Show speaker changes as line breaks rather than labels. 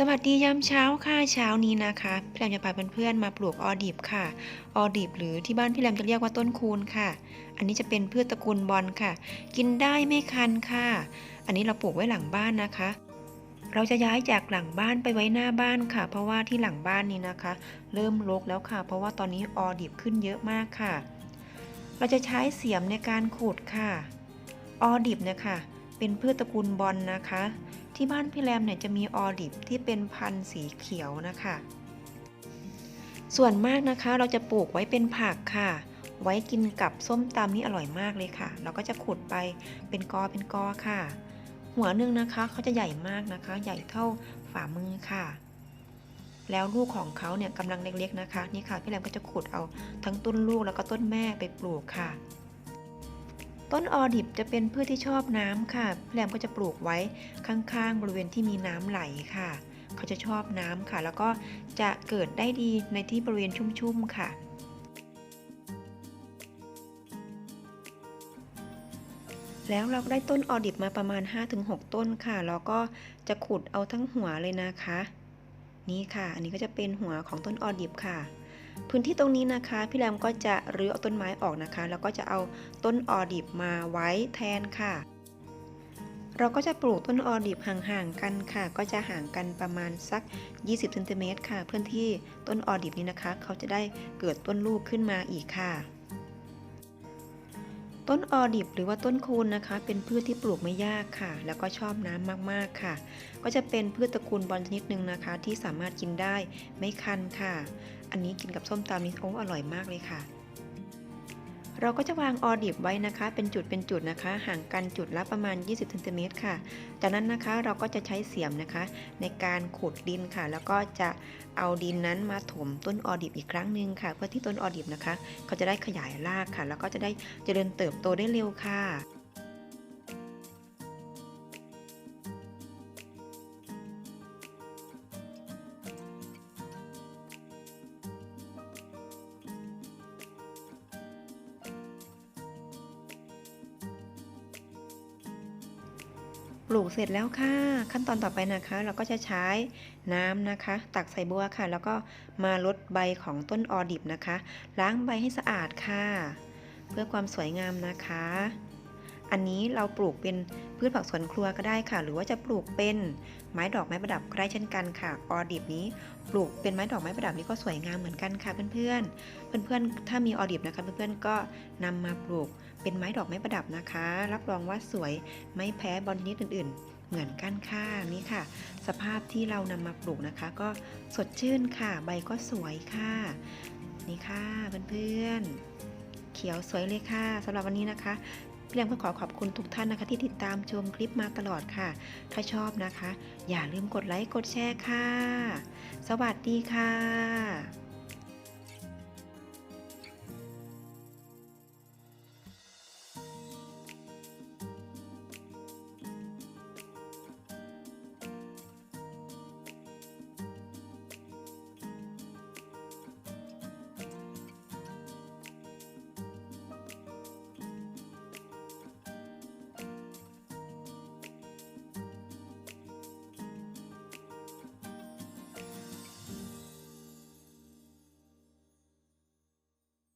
สวัสดียามเช้าค่ะเช้านี้นะคะพี่แรมจะพาเพื่อนๆมาปลูกออดิบค่ะ ออดิบหรือที่บ้านพี่แรมจะเรียกว่าต้นคูนค่ะ อันนี้จะเป็นพืชตระกูลบอลค่ะ กินได้ไม่คันค่ะ อันนี้เราปลูกไว้หลังบ้านนะคะ เราจะย้ายจากหลังบ้านไปไว้หน้าบ้านค่ะ เพราะว่าที่หลังบ้านนี้นะคะ เริ่มรกแล้วค่ะ เพราะว่าตอนนี้ออดิบขึ้นเยอะมากค่ะ เราจะใช้เสียมในการขุดค่ะ ออดิบนี่ยค่ะ เป็นพืชตระกูลบอลนะคะ ที่บ้านพี่แรมเนี่ยจะมีออดิบที่เป็นพันธุ์สีเขียวนะคะ ส่วนมากนะคะเราจะปลูกไว้เป็นผักค่ะ ไว้กินกับส้มตำนี่อร่อยมากเลยค่ะ เราก็จะขุดไปเป็นกอเป็นกอค่ะ หัวนึงนะคะเขาจะใหญ่มากนะคะ ใหญ่เท่าฝ่ามือค่ะ แล้วลูกของเขาเนี่ยกำลังเล็กๆนะคะ นี่ค่ะพี่แรมก็จะขุดเอาทั้งต้นลูกแล้วก็ต้นแม่ไปปลูกค่ะ ต้นออดิบจะเป็นพืชที่ชอบน้ำค่ะพี่แรมก็จะปลูกไว้ข้างๆ บริเวณที่มีน้ำไหลค่ะ เขาจะชอบน้ำค่ะ แล้วก็จะเกิดได้ดีในที่บริเวณชุ่มๆค่ะ แล้วเราก็ได้ต้นออดิบมาประมาณ 5-6 ต้นค่ะ แล้วก็จะขุดเอาทั้งหัวเลยนะคะ นี่ค่ะ อันนี้ก็จะเป็นหัวของต้นออดิบค่ะ พื้นที่ตรงนี้นะคะ พี่แรมก็จะรื้อเอาต้นไม้ออกนะคะ แล้วก็จะเอาต้นออดิบมาไว้แทนค่ะ เราก็จะปลูกต้นออดิบห่างๆกันค่ะ ก็จะห่างกันประมาณสัก 20เซนติเมตรค่ะ เพื่อที่ต้นออดิบนี้นะคะ เขาจะได้เกิดต้นลูกขึ้นมาอีกค่ะ ต้นออดิบหรือว่าต้นคูนนะคะ เป็นพืชที่ปลูกไม่ยากค่ะ แล้วก็ชอบน้ำมากๆค่ะ ก็จะเป็นพืชตระกูลบอลชนิดหนึ่งนะคะ ที่สามารถกินได้ไม่คันค่ะ อันนี้กินกับส้มตำนี่โอ้อร่อยมากเลยค่ะ เราก็จะวางออดิบไว้นะคะ เป็นจุดเป็นจุดนะคะ ห่างกันจุดละประมาณ 20เซนติเมตรค่ะ จากนั้นนะคะเราก็จะใช้เสียมนะคะ ในการขุดดินค่ะ แล้วก็จะเอาดินนั้นมาถมต้นออดิบอีกครั้งหนึ่งค่ะ เพื่อที่ต้นออดิบนะคะเขาจะได้ขยายรากค่ะ แล้วก็จะได้เจริญเติบโตได้เร็วค่ะ ปลูกเสร็จแล้วค่ะ ขั้นตอนต่อไปนะคะ เราก็จะใช้น้ำนะคะ ตักใส่บัวค่ะ แล้วก็มาลดใบของต้นออดิบนะคะ ล้างใบให้สะอาดค่ะ เพื่อความสวยงามนะคะ อันนี้เราปลูกเป็นพืชผักสวนครัวก็ได้ค่ะ หรือว่าจะปลูกเป็นไม้ดอกไม้ประดับก็ได้เช่นกันค่ะ ออดิบนี้ปลูกเป็นไม้ดอกไม้ประดับนี้ก็สวยงามเหมือนกันค่ะเพื่อนๆ เพื่อนๆ ถ้ามีออดิบนะคะเพื่อนๆ ก็นำมาปลูกเป็นไม้ดอกไม้ประดับนะคะ รับรองว่าสวยไม่แพ้บอลชนิดอื่นๆ เหมือนกันค่ะนี่ค่ะ สภาพที่เรานำมาปลูกนะคะ ก็สดชื่นค่ะ ใบก็สวยค่ะ นี่ค่ะเพื่อนๆ เขียวสวยเลยค่ะสำหรับวันนี้นะคะ แรมก็ขอขอบคุณทุกท่านนะคะที่ติดตามชมคลิปมาตลอดค่ะ ถ้าชอบนะคะ อย่าลืมกดไลค์กดแชร์ค่ะ สวัสดีค่ะ